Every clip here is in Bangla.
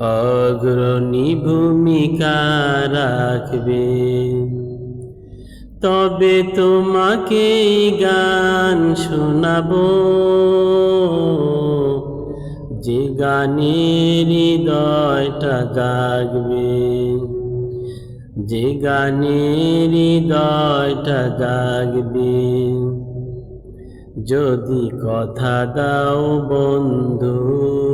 অগ্রণী ভূমিকা রাখবে। তবে তোমাকে গান শোনাবো। যে গানের হৃদয়টা জাগবে যে গানের হৃদয়টা জাগবে যদি কথা দাও বন্ধু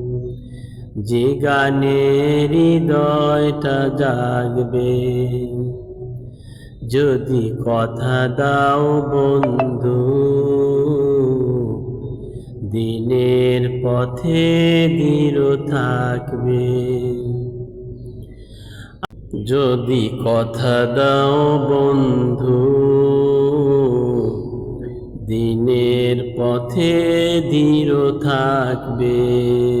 যে গানের হৃদয়টা জাগবে। যদি কথা দাও বন্ধু, দিনের পথে দৃঢ় থাকবে। যদি কথা দাও বন্ধু, দিনের পথে দৃঢ় থাকবে।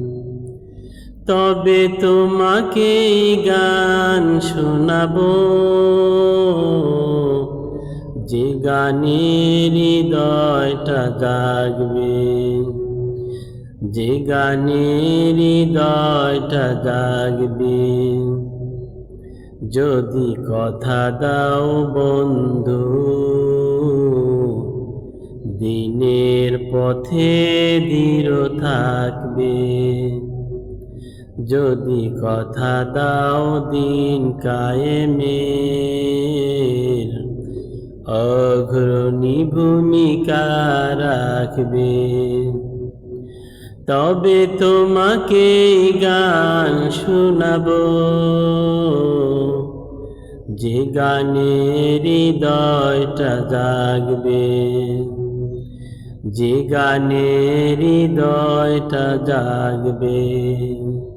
তবে তোমাকে গান শোনাবো। যে গানের হৃদয়টা জাগবে, যে গানের হৃদয়টা জাগবে। যদি কথা দাও বন্ধু, দিনের পথে দৃঢ় থাকবে। যদি কথা দাও দিন কায়েমের, অগ্রণী ভূমিকা রাখবে। তবে তোমাকে গান শোনাবো, যে গানের হৃদয়টা জাগবে। যে গানের হৃদয়টা জাগবে।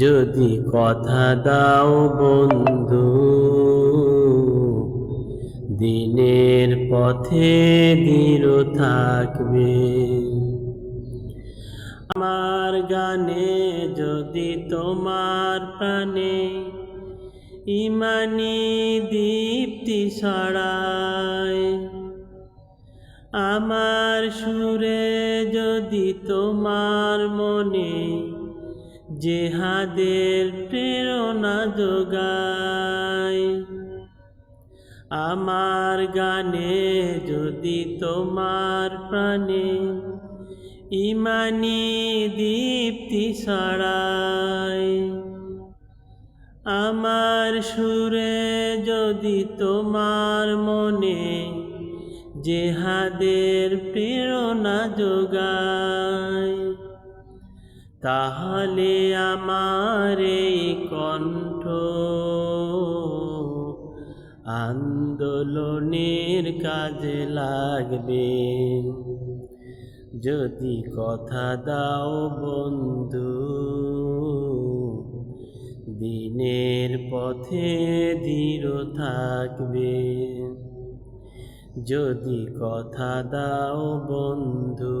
যদি কথা দাও বন্ধু, দিনের পথে দৃঢ় থাকবে। আমার গানে যদি তোমার প্রাণে ইমানি দীপ্তি ছড়ায়, আমার সুরে যদি তোমার মনে জেহাদের প্রেরণা যোগায়। আমার গানে যদি তোমার প্রাণে ইমানি দীপ্তি ছড়ায়, আমার সুরে যদি তোমার মনে জেহাদের প্রেরণা যোগায়। তাহলে আমার এই কণ্ঠ আন্দোলনের কাজে লাগবে। যদি কথা দাও বন্ধু, দিনের পথে দৃঢ় থাকবে। যদি কথা দাও বন্ধু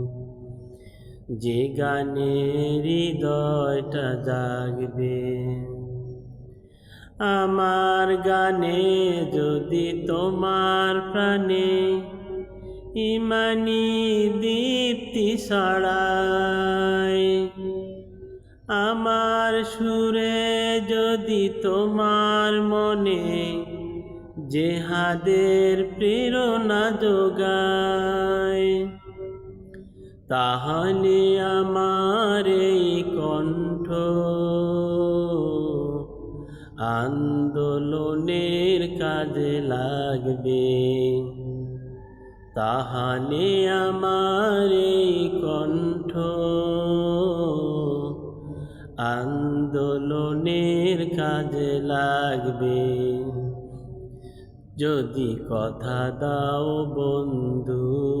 যে গানে হৃদয়টা জাগবে, আমার গানে যদি তোমার প্রাণে ইমানি দীপ্তি ছড়ায়, আমার সুরে যদি তোমার মনে জেহাদের প্রেরণা যোগায় তাহলে আমার এই কণ্ঠ। আন্দোলনের কাজে লাগবে। তাহলে আমার এই কণ্ঠ। আন্দোলনের কাজে লাগবে। যদি কথা দাও বন্ধু।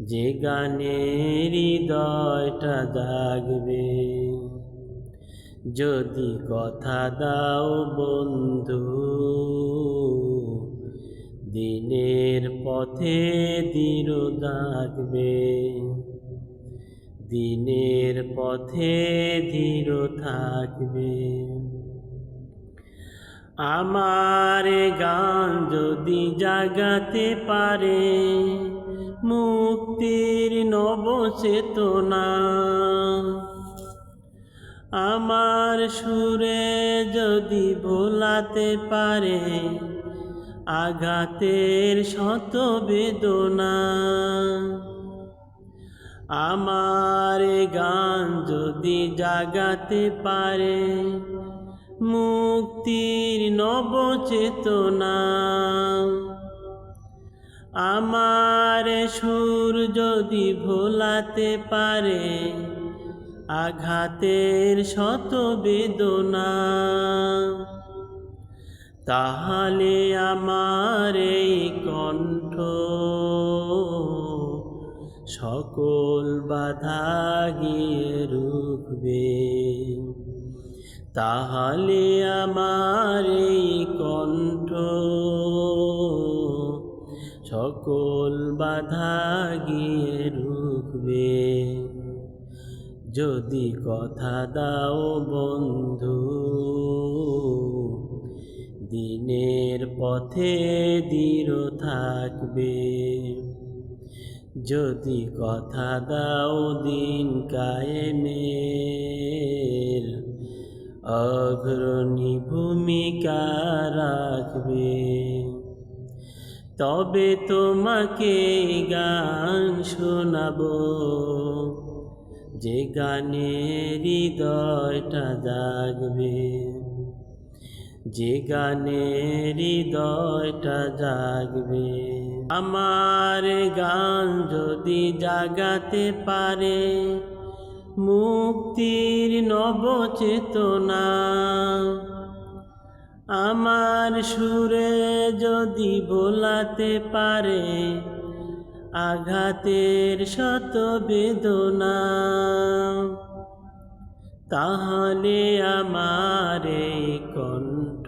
যে গানে হৃদয়টা জাগবে। যদি কথা দাও বন্ধু, দিনের পথে দৃঢ় থাকবে। দিনের পথে দৃঢ় থাকবে। আমার গান যদি জাগাতে পারে মুক্তির নবচেতনা। আমার সুরে যদি ভোলাতে পারে, আঘাতের শত বেদনা। আমার গান যদি জাগাতে পারে, মুক্তির নবচেতনা। আমার সুর যদি ভোলাতে পারে, আঘাতের শত বেদনা। তাহলে আমার এই কণ্ঠ সকল বাধা গিয়ে রুখবে। তাহলে আমার এই কণ্ঠ সকল বাধা গিয়ে রুখবে। যদি কথা দাও বন্ধু, দিনের পথে দৃঢ় থাকবে। যদি কথা দাও দিন কায়েমের, অগ্রণী ভূমিকা রাখবে। তবে তোমাকে গান শোনাবো। যে গানে হৃদয়টা জাগবে, যে গানে হৃদয়টা জাগবে। আমার গান যদি জাগাতে পারে, মুক্তির নবচেতনা আমার সুরে যদি বোলাতে পারে, আঘাতের শত বেদনা, তাহলে আমার কণ্ঠ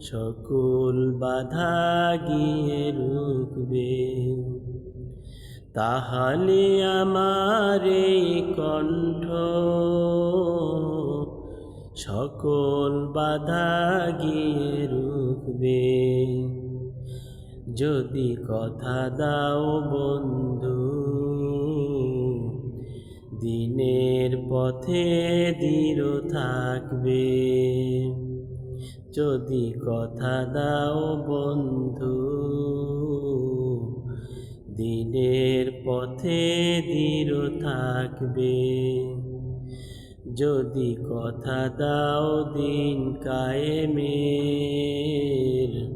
সকল বাধা গিয়ে রুখবে। তাহলে আমার কণ্ঠ সকল বাধা গিয়ে রুখবে। যদি কথা দাও বন্ধু, দিনের পথে দৃঢ় থাকবে। যদি কথা দাও বন্ধু, দিনের পথে দৃঢ় থাকবে। যদি কথা দাও দিন কায়েমের,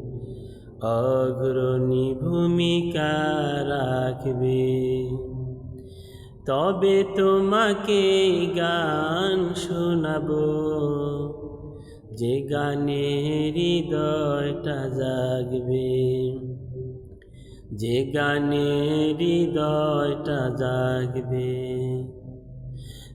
অগ্রণী ভূমিকা রাখবে। তবে তোমাকে গান শোনাবো, যে গানে হৃদয়টা জাগবে। যে গানে হৃদয়টা জাগবে।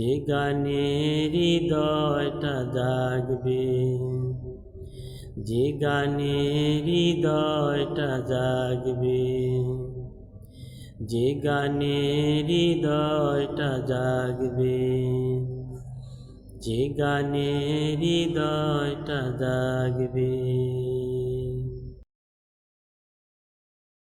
যে গানে হৃদয়টা জাগবে, যে গানে হৃদয়টা জাগবে, যে গানে হৃদয়টা জাগবে, যে গানে হৃদয়টা জাগবে।